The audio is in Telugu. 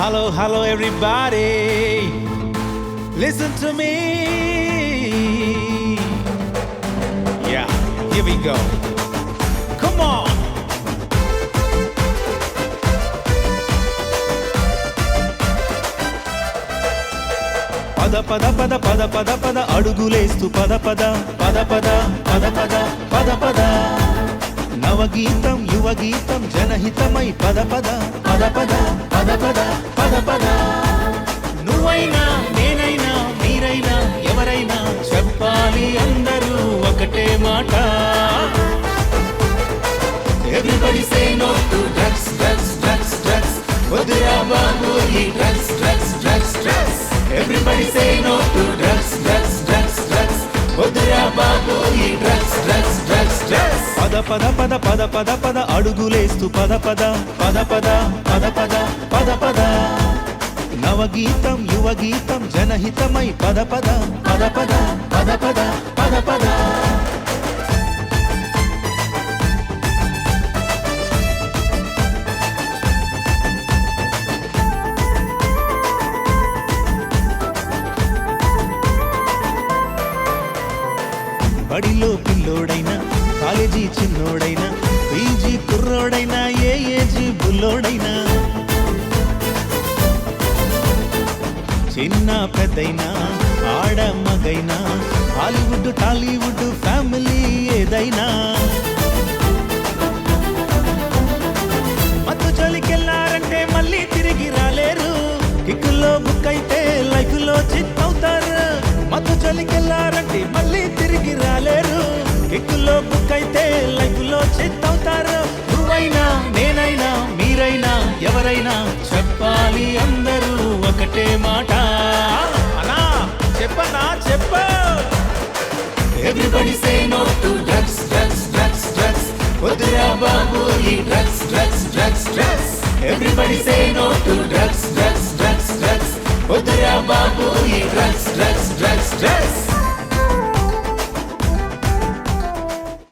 Hello, hello, everybody. Listen to me. Yeah, here we go. Come on. పద పద పద పద పద పద అడుగులేస్తూ పద పద పద పద పద పద పద పద నవగీతం యువగీతం జనహితమై పద పద పద పద పద పద పద పద. నువ్వైనా నేనైనా మీరైనా ఎవరైనా చెప్పాలి అందరూ ఒకటే మాట. Everybody say no to drugs drugs drugs drugs. వద్దురా బాబు ఈ drugs drugs drugs drugs. Everybody say no to పద పద పద పద అడుగులేస్తూ పద పద పద పద పద పద పద పద నవగీతం యువగీతం జనహితమై పద పద పద పద పద పద పద పద బడిలో పిల్లోడైనా కాలేజీ చిన్నోడైనా పీజీ కుర్రోడైనా ఏ ఏజీ బుల్లోడైనా. చిన్న పెద్దైనా ఆడ మగైనా హాలీవుడ్ టాలీవుడ్ ఫ్యామిలీ ఏదైనా. మత్తు చలికెళ్ళ అవుతారు నువ్వైనా నేనైనా మీరైనా ఎవరైనా చెప్పాలి అందరూ ఒకటే మాట. అనా చెప్పనా చెప్ప. Everybody say no to drugs drugs drugs drugs వద్దురా బాబు ఈ drugs drugs drugs drugs everybody say no to drugs drugs drugs drugs వద్దురా బాబు ఈ డ్రగ్స్ డ్రగ్స్ డ్రగ్స్ డ్రగ్స్